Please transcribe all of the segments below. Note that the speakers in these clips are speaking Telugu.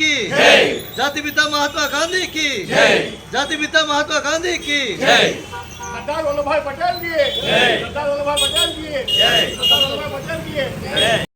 की। जाति पिता महात्मा गांधी की। जाति पिता महात्मा गांधी की। सरदार वल्लभ भाई पटेल जी। सरदार वल्लभ भाई पटेल जी। सरदार वल्लभ भाई पटेल जी।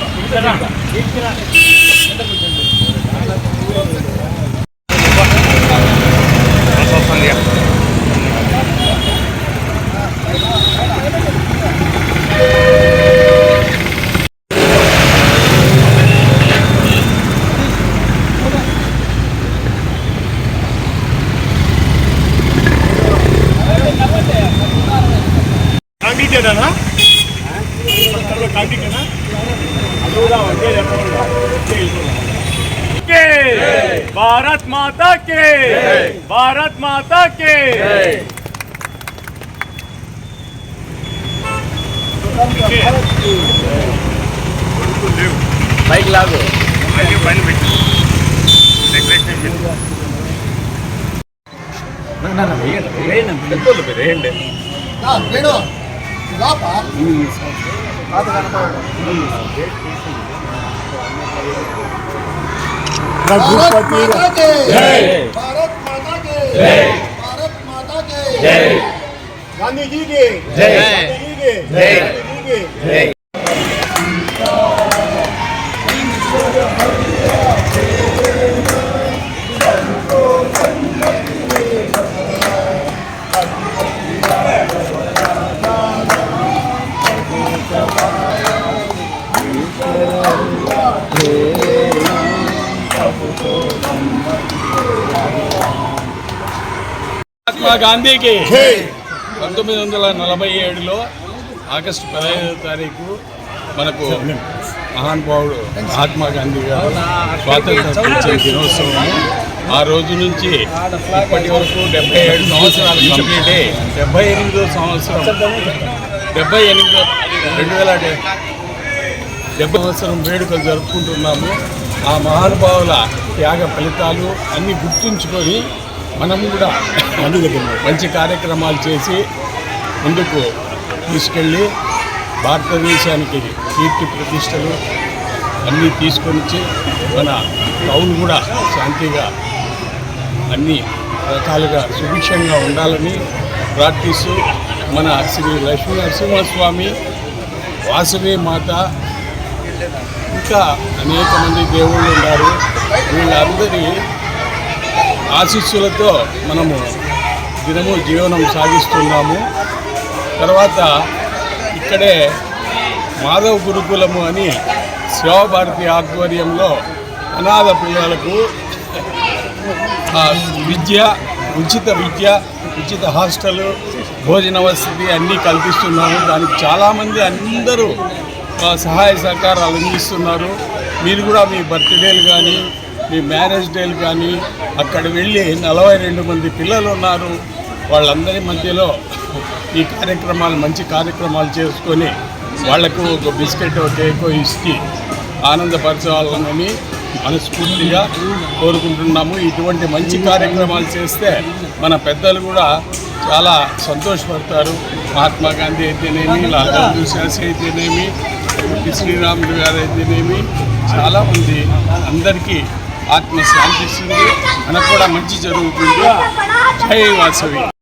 కాంగ్రీటేనా భారత్ మాతా కే. భారత్ మాతా కే. బైక్ లాగు. పెట్టి డెకరేషన్ వేయండి వేయండి. వేయండి के जय। भारत माता के जय। भारत माता के गांधी जी के जय। गांधी जी के। మహాత్మా గాంధీకి పంతొమ్మిది వందల నలభై ఏడులో ఆగస్టు పదహైదో తారీఖు మనకు మహానుభావుడు మహాత్మా గాంధీ గారు స్వాతంత్రం ఇచ్చే దినోత్సవం ఆ రోజు నుంచి ఇప్పటి వరకు డెబ్బై ఏడు సంవత్సరాలు కంప్లీట్ అయ్యి డెబ్బై ఎనిమిదో సంవత్సరం డెబ్బై ఎనిమిదో రెండు వేల డెబ్బై సంవత్సరం వేడుకలు జరుపుకుంటున్నాము. ఆ మహానుభావుల త్యాగ ఫలితాలు అన్నీ గుర్తుంచుకొని మనం కూడా మంచి కార్యక్రమాలు చేసి ముందుకు తీసుకెళ్ళి భారతదేశానికి కీర్తి ప్రతిష్టలు అన్నీ తీసుకొని వచ్చి మన టౌన్ కూడా శాంతిగా అన్ని రకాలుగా సుభిక్షంగా ఉండాలని ప్రార్థిస్తూ మన శ్రీ లక్ష్మీ నరసింహస్వామి వాసవి మాత ఇంకా అనేక మంది దేవుళ్ళు ఉన్నారు. వీళ్ళందరి ఆశీస్సులతో మనము దినము జీవనం సాగిస్తున్నాము. తర్వాత ఇక్కడే మాధవ గురుకులము అని శివభారతి ఆధ్వర్యంలో అనాథ పిల్లలకు విద్య ఉచిత విద్య ఉచిత హాస్టల్ భోజన వసతి అన్నీ కల్పిస్తున్నాము దానికి చాలామంది అందరూ సహాయ సహకారాలు అందిస్తున్నారు. మీరు కూడా మీ బర్త్డేలు కానీ మీ మ్యారేజ్ డేలు కానీ అక్కడ వెళ్ళి నలభై రెండు మంది పిల్లలు ఉన్నారు. వాళ్ళందరి మధ్యలో ఈ కార్యక్రమాలు మంచి కార్యక్రమాలు చేసుకొని వాళ్ళకు ఒక బిస్కెట్ కేకో ఇచ్చి ఆనందపరచాలని మనస్ఫూర్తిగా కోరుకుంటున్నాము. ఇటువంటి మంచి కార్యక్రమాలు చేస్తే మన పెద్దలు కూడా చాలా సంతోషపడతారు. మహాత్మా గాంధీ అయితేనేమి లాల్ బహదూర్ శాస్త్రి అయితేనేమి పొట్టి శ్రీరాములు గారు అయితేనేమి చాలామంది అందరికీ ఆత్మశాంతిస్తుంది మనకు కూడా మంచి జరుగుతుంది. జై వాసవి.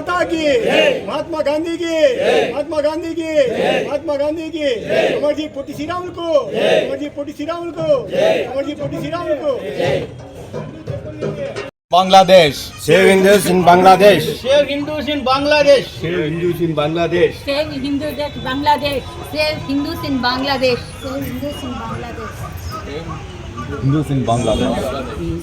माता की महात्मा गांधी की महात्मा गांधी की महात्मा गांधी की अमर जी पुटी श्री राम को अमर जी पुटी श्री राम को अमर जी पुटी श्री राम को Bangladesh Save Hindus in Bangladesh Save Hindus in Bangladesh Save Hindus in Bangladesh Save Hindus in Bangladesh Save Hindus in Bangladesh Save Hindus in Bangladesh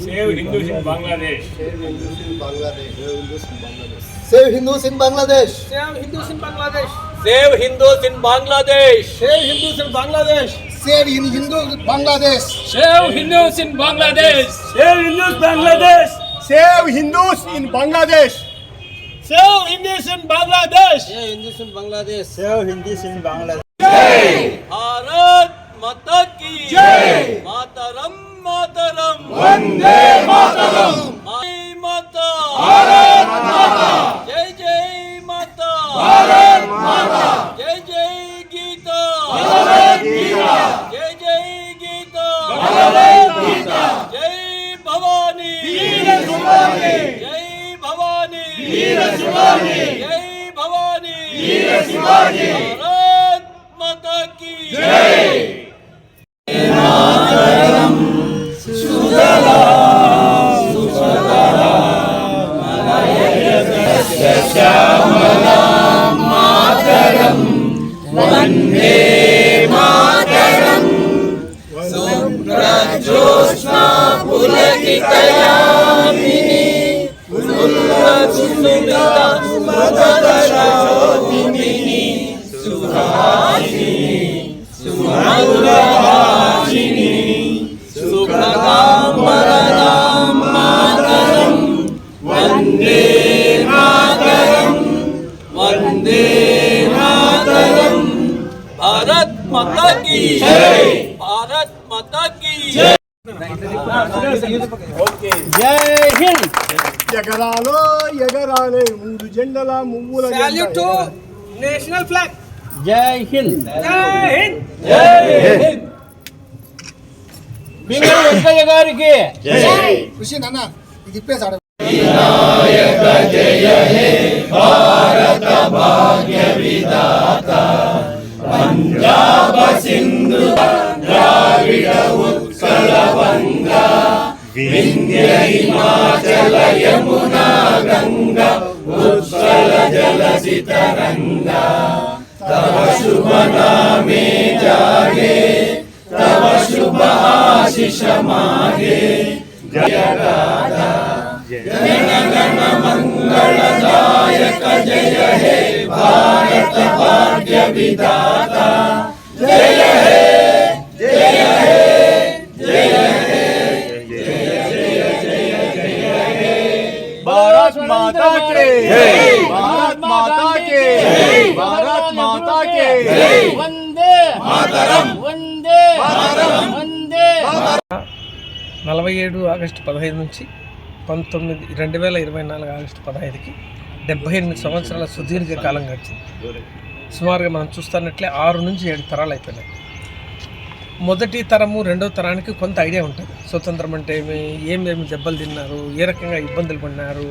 Save Hindus in Bangladesh Save Hindus in Bangladesh Bangladesh save Hindus in Bangladesh save Hindus in Bangladesh save Hindus in Bangladesh save Hindus in Bangladesh save Hindus Bangladesh save Hindus in Bangladesh save Hindus Bangladesh save Hindus in Bangladesh save Hindus in Bangladesh save Hindus in Bangladesh save Hindus in Bangladesh Bharat Mata की जय मातरम मातरम वंदे मातरम జై జై మాతా. జై జై గీత. జై జై గీత. జై భవానీ. జై భవానీ. జై భవానీ. भारत भारत माता की जय Jai Hind. ఎగరాలో ఎగరాలే మూడు జెండల మువ్వుల జెండ Salute to ఎగరాలి. national flag. Jai Hind. Jai Hind. Pingali Venkaiah గారికి ఖుషి నాన్న ఇది ఇప్పేసాడు ದ್ರಾವಿಡ ಉತ್ಕಲವಂಗ ವಿಂಧ್ಯ ಹಿಮಾಚಲ ಯಮುನಾ ಗಂಗ ಉತ್ಕಲ ಜಲಸಿತ ರಂಗ ತವ ಶುಭ ನಾಮೇ ಜಾಗೆ ತವ ಶುಭ ಆಶಿಷ ಮಾಗೆ ಜಯ ರಾಧಾ ಜನ ಗಣ ಮಂಗಳದಾಯಕ ಜಯ ಹೇ ಭಾರತ ಭಾಗ್ಯ ವಿಧಾತ ಜಯ भारत माता के भारत माता के भारत माता के వందే మాతరం వందే వందే నలభై ఏడు ఆగస్టు పదహైదు నుంచి పంతొమ్మిది రెండు వేల ఇరవై నాలుగు ఆగస్టు పదహైదుకి డెబ్బై ఎనిమిది సంవత్సరాల సుదీర్ఘ కాలం గడిచింది సుమారుగా మనం చూస్తున్నట్లే ఆరు నుంచి ఏడు తరాలు అయిపోయినాయి మొదటి తరము రెండో తరానికి కొంత ఐడియా ఉంటుంది. స్వతంత్రం అంటే ఏమి ఏమేమి దెబ్బలు తిన్నారు ఏ రకంగా ఇబ్బందులు పడినారు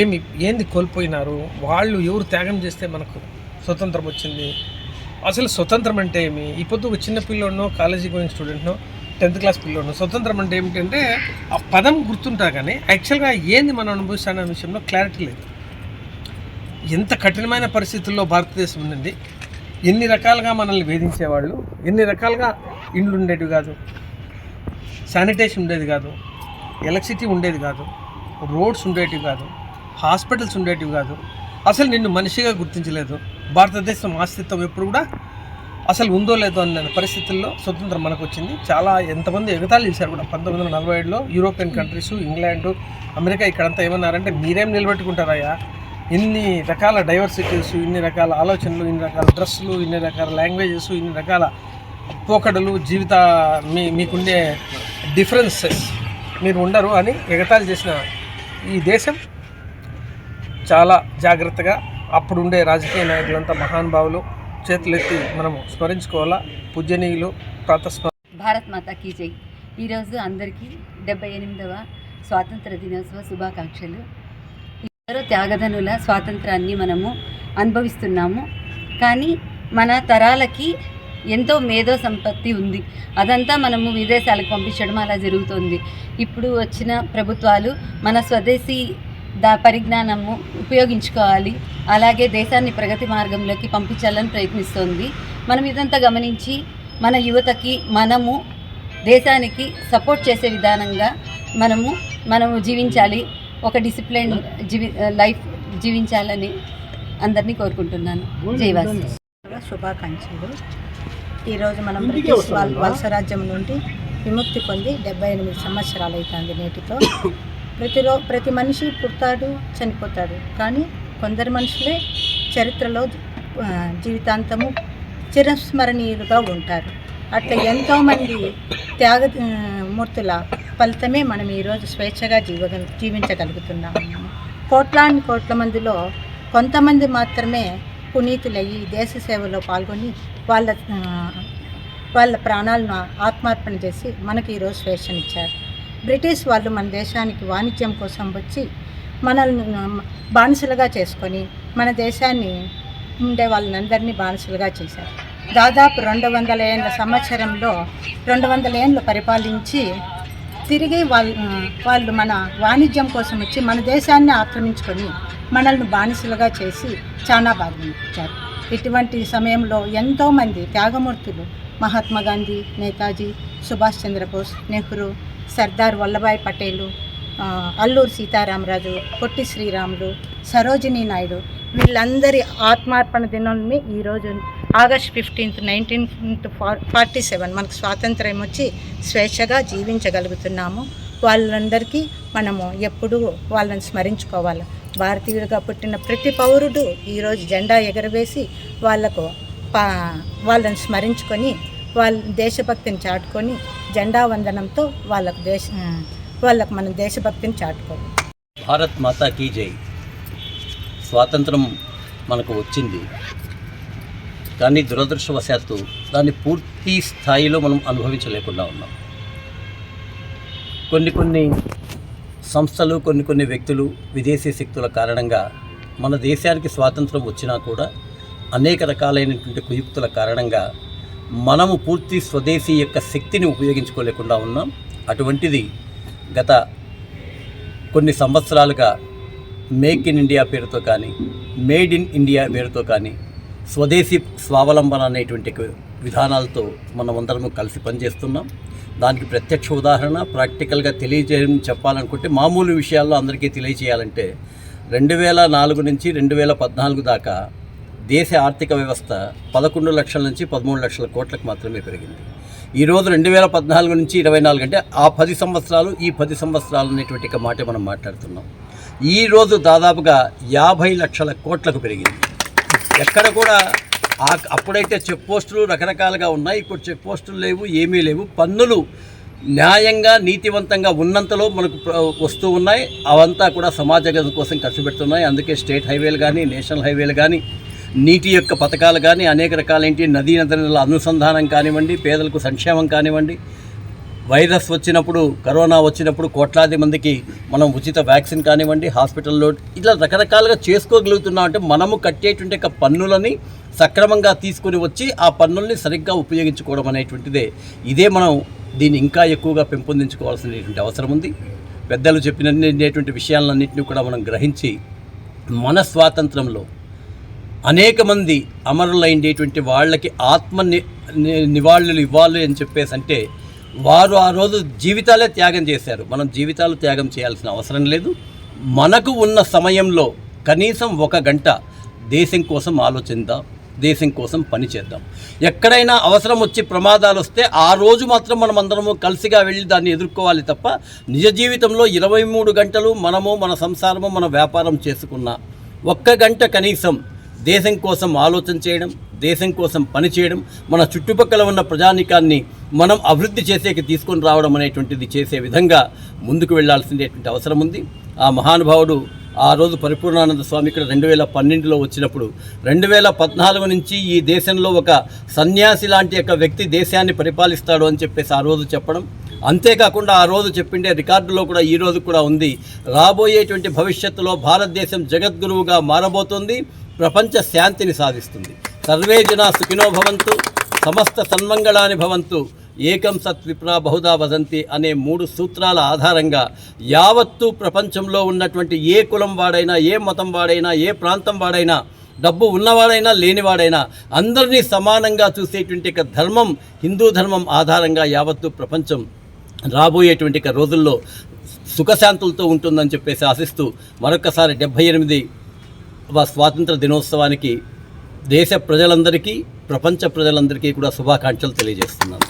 ఏమి ఏంది కోల్పోయినారు వాళ్ళు ఎవరు త్యాగం చేస్తే మనకు స్వతంత్రం వచ్చింది? అసలు స్వతంత్రం అంటే ఏమి? పొద్దు ఒక చిన్న పిల్లోనో కాలేజీ గోయింగ్ స్టూడెంట్నో టెన్త్ క్లాస్ పిల్లోనో స్వతంత్రం అంటే ఏమిటంటే ఆ పదం గుర్తుంటా కానీ యాక్చువల్గా ఏంది మనం అనుభవిస్తాన విషయంలో క్లారిటీ లేదు. ఎంత కఠినమైన పరిస్థితుల్లో భారతదేశం ఉండింది ఎన్ని రకాలుగా మనల్ని వేధించేవాళ్ళు ఎన్ని రకాలుగా ఇండ్లు ఉండేవి కాదు. శానిటేషన్ ఉండేది కాదు. ఎలక్ట్రిసిటీ ఉండేది కాదు. రోడ్స్ ఉండేటివి కాదు. హాస్పిటల్స్ ఉండేటివి కాదు. అసలు నిన్ను మనిషిగా గుర్తించలేదు. భారతదేశం ఆస్తిత్వం ఎప్పుడు కూడా అసలు ఉందో లేదో అన్న పరిస్థితుల్లో స్వతంత్రం మనకు వచ్చింది చాలా ఎంతమంది ఎగతాళి చేశారు కూడా. పంతొమ్మిది వందల నలభై ఏడులో యూరోపియన్ కంట్రీస్ ఇంగ్లాండ్ అమెరికా ఇక్కడంతా ఏమన్నారంటే మీరేం నిలబెట్టుకుంటారయ్యా? ఇన్ని రకాల డైవర్సిటీస్ ఇన్ని రకాల ఆలోచనలు ఇన్ని రకాల డ్రెస్సులు ఇన్ని రకాల లాంగ్వేజెస్ ఇన్ని రకాల పోకడలు జీవిత మీ మీకుండే డిఫరెన్సెస్ మీరు ఉండరు అని ఎగతాళి చేసిన ఈ దేశం చాలా జాగ్రత్తగా అప్పుడుండే రాజకీయ నాయకులంతా మహానుభావులు చేతులెత్తి మనము స్మరించుకోవాలా? పూజనీయులు ప్రాతస్మ భారత్ మాతా కీ జై. ఈరోజు అందరికీ డెబ్బై ఎనిమిదవ స్వాతంత్ర దినోత్సవ శుభాకాంక్షలు. ఎందరో త్యాగధనుల స్వాతంత్రాన్ని మనము అనుభవిస్తున్నాము. కానీ మన తరాలకి ఎంతో మేధో సంపత్తి ఉంది. అదంతా మనము విదేశాలకు పంపించడం అలా జరుగుతుంది. ఇప్పుడు వచ్చిన ప్రభుత్వాలు మన స్వదేశీ దా పరిజ్ఞానము ఉపయోగించుకోవాలి. అలాగే దేశాన్ని ప్రగతి మార్గంలోకి పంపించాలని ప్రయత్నిస్తోంది. మనం ఇదంతా గమనించి మన యువతకి మనము దేశానికి సపోర్ట్ చేసే విధానంగా మనము మనము జీవించాలి. ఒక డిసిప్లైన్ జీవి లైఫ్ జీవించాలని అందరినీ కోరుకుంటున్నాను. జైవాసి శుభాకాంక్షలు. ఈరోజు మనం బ్రిటిష్ వాళ్ళ వలస రాజ్యం నుండి విముక్తి పొంది డెబ్బై ఎనిమిది సంవత్సరాలు అవుతుంది నేటితో. ప్రతిరో ప్రతి మనిషి పుడతాడు చనిపోతాడు. కానీ కొందరు మనుషులే చరిత్రలో జీవితాంతము చిరస్మరణీయులుగా ఉంటారు. అట్లా ఎంతోమంది త్యాగ మూర్తుల ఫలితమే మనం ఈరోజు స్వేచ్ఛగా జీవ జీవించగలుగుతున్నాము కోట్లాది కోట్ల మందిలో కొంతమంది మాత్రమే పునీతులయ్యి దేశ సేవలో పాల్గొని వాళ్ళ వాళ్ళ ప్రాణాలను ఆత్మార్పణ చేసి మనకి ఈరోజు స్వేచ్ఛనిచ్చారు బ్రిటిష్ వాళ్ళు మన దేశానికి వాణిజ్యం కోసం వచ్చి మనల్ని బానిసలుగా చేసుకొని మన దేశాన్ని ఉండే వాళ్ళనందరినీ బానిసలుగా చేశారు. దాదాపు రెండు వందల ఏళ్ళ సంవత్సరంలో రెండు వందల ఏళ్ళు పరిపాలించి తిరిగి వాళ్ళు వాళ్ళు మన వాణిజ్యం కోసం వచ్చి మన దేశాన్ని ఆక్రమించుకొని మనల్ని బానిసలుగా చేసి చాలా బాధించారు ఇటువంటి సమయంలో ఎంతోమంది త్యాగమూర్తులు మహాత్మా గాంధీ నేతాజీ సుభాష్ చంద్రబోస్ నెహ్రూ సర్దార్ వల్లభాయ్ పటేలు అల్లూరు సీతారామరాజు పొట్టి శ్రీరాములు సరోజినీ నాయుడు వీళ్ళందరి ఆత్మార్పణ దినాన్ని ఈరోజు August fifteenth nineteen forty seven మనకు స్వాతంత్రం వచ్చి స్వేచ్ఛగా జీవించగలుగుతున్నాము. వాళ్ళందరికీ మనము ఎప్పుడూ వాళ్ళని స్మరించుకోవాలి. భారతీయుడిగా పుట్టిన ప్రతి పౌరుడు ఈరోజు జెండా ఎగరవేసి వాళ్ళకు పా వాళ్ళని స్మరించుకొని వాళ్ళ దేశభక్తిని చాటుకొని జెండా వందనంతో వాళ్ళకు దేశ వాళ్ళకు మనం దేశభక్తిని చాటుకోవాలి. భారత్ మాతా కీ జై. స్వాతంత్రం మనకు వచ్చింది. కానీ దురదృష్టవశాత్తు దాన్ని పూర్తి స్థాయిలో మనం అనుభవించలేకుండా ఉన్నాం. కొన్ని కొన్ని సంస్థలు కొన్ని కొన్ని వ్యక్తులు విదేశీ శక్తుల కారణంగా మన దేశానికి స్వాతంత్రం వచ్చినా కూడా అనేక రకాలైనటువంటి కుయుక్తుల కారణంగా మనము పూర్తి స్వదేశీ యొక్క శక్తిని ఉపయోగించుకోలేకుండా ఉన్నాం. అటువంటిది గత కొన్ని సంవత్సరాలుగా మేక్ ఇన్ ఇండియా పేరుతో కానీ మేడ్ ఇన్ ఇండియా పేరుతో కానీ స్వదేశీ స్వావలంబన అనేటువంటి విధానాలతో విధానాలతో మనమందరము కలిసి పనిచేస్తున్నాం. దానికి ప్రత్యక్ష ఉదాహరణ ప్రాక్టికల్గా తెలియజేయడం చెప్పాలనుకుంటే మామూలు విషయాల్లో అందరికీ తెలియజేయాలంటే రెండు వేల నాలుగు నుంచి రెండు వేల పద్నాలుగు దాకా దేశ ఆర్థిక వ్యవస్థ పదకొండు లక్షల నుంచి పదమూడు లక్షల కోట్లకు మాత్రమే పెరిగింది. ఈరోజు రెండు వేల పద్నాలుగు నుంచి ఇరవై నాలుగు అంటే ఆ పది సంవత్సరాలు ఈ పది సంవత్సరాలు అనేటువంటి మాట మనం మాట్లాడుతున్నాం. ఈరోజు దాదాపుగా యాభై లక్షల కోట్లకు పెరిగింది. ఎక్కడ కూడా ఆ అప్పుడైతే చెక్ పోస్టులు రకరకాలుగా ఉన్నాయి. ఇప్పుడు చెక్ పోస్టులు లేవు ఏమీ లేవు. పన్నులు న్యాయంగా నీతివంతంగా ఉన్నంతలో మనకు వస్తూ ఉన్నాయి. అవంతా కూడా సమాజం కోసం ఖర్చు పెడుతున్నాయి. అందుకే స్టేట్ హైవేలు కానీ నేషనల్ హైవేలు కానీ నీటి యొక్క పథకాలు కానీ అనేక రకాలేంటి నదీ నదుల అనుసంధానం కానివ్వండి పేదలకు సంక్షేమం కానివ్వండి వైరస్ వచ్చినప్పుడు కరోనా వచ్చినప్పుడు కోట్లాది మందికి మనం ఉచిత వ్యాక్సిన్ కానివ్వండి హాస్పిటల్లో ఇట్లా రకరకాలుగా చేసుకోగలుగుతున్నాం. అంటే మనము కట్టేటువంటి యొక్క పన్నులని సక్రమంగా తీసుకొని వచ్చి ఆ పన్నుల్ని సరిగ్గా ఉపయోగించుకోవడం అనేటువంటిదే. ఇదే మనం దీన్ని ఇంకా ఎక్కువగా పెంపొందించుకోవాల్సినటువంటి అవసరం ఉంది. పెద్దలు చెప్పినటువంటి విషయాలన్నింటినీ కూడా మనం గ్రహించి మన స్వాతంత్రంలో అనేక మంది అమరులైండేటువంటి వాళ్ళకి ఆత్మ ని- నివాళులు ఇవ్వాలి అని చెప్పేసి అంటే వారు ఆ రోజు జీవితాలే త్యాగం చేశారు. మనం జీవితాలు త్యాగం చేయాల్సిన అవసరం లేదు. మనకు ఉన్న సమయంలో కనీసం ఒక గంట దేశం కోసం ఆలోచిద్దాం. దేశం కోసం పని చేద్దాం. ఎక్కడైనా అవసరం వచ్చి ప్రమాదాలు వస్తే ఆ రోజు మాత్రం మనం అందరము కలిసిగా వెళ్ళి దాన్ని ఎదుర్కోవాలి తప్ప నిజ జీవితంలో ఇరవై మూడు గంటలు మనము మన సంసారము మన వ్యాపారం చేసుకున్న ఒక్క గంట కనీసం దేశం కోసం ఆలోచన చేయడం దేశం కోసం పని చేయడం మన చుట్టుపక్కల ఉన్న ప్రజానికాన్ని మనం అభివృద్ధి చేసేకి తీసుకొని రావడం అనేటువంటిది చేసే విధంగా ముందుకు వెళ్ళాల్సినటువంటి అవసరం ఉంది. ఆ మహానుభావుడు ఆ రోజు పరిపూర్ణానంద స్వామి ఇక్కడ రెండు వేల పన్నెండులో వచ్చినప్పుడు రెండు వేల పద్నాలుగు నుంచి ఈ దేశంలో ఒక సన్యాసి లాంటి ఒక వ్యక్తి దేశాన్ని పరిపాలిస్తాడు అని చెప్పేసి ఆ రోజు చెప్పడం. అంతేకాకుండా ఆ రోజు చెప్పిండే రికార్డులో కూడా ఈ రోజు కూడా ఉంది. రాబోయేటువంటి భవిష్యత్తులో భారతదేశం జగద్గురువుగా మారబోతోంది ప్రపంచ శాంతిని సాధిస్తుంది. సర్వే జనా సుఖినో భవంతు సమస్త సన్మంగళాని భవంతు. ఏకం సత్ విప్రా బహుదా వదంతి అనే మూడు సూత్రాల ఆధారంగా యావత్తు ప్రపంచంలో ఉన్నటువంటి ఏ కులం వాడైనా ఏ మతం వాడైనా ఏ ప్రాంతం వాడైనా డబ్బు ఉన్నవాడైనా లేనివాడైనా అందరినీ సమానంగా చూసేటువంటి ఒక ధర్మం హిందూ ధర్మం ఆధారంగా యావత్తు ప్రపంచం రాబోయేటువంటి రోజుల్లో సుఖశాంతులతో ఉంటుందని చెప్పేసి ఆశిస్తూ మరొకసారి డెబ్భై ఎనిమిది స్వాతంత్ర దినోత్సవానికి దేశ ప్రజలందరికీ ప్రపంచ ప్రజలందరికీ కూడా శుభాకాంక్షలు తెలియజేస్తున్నాను.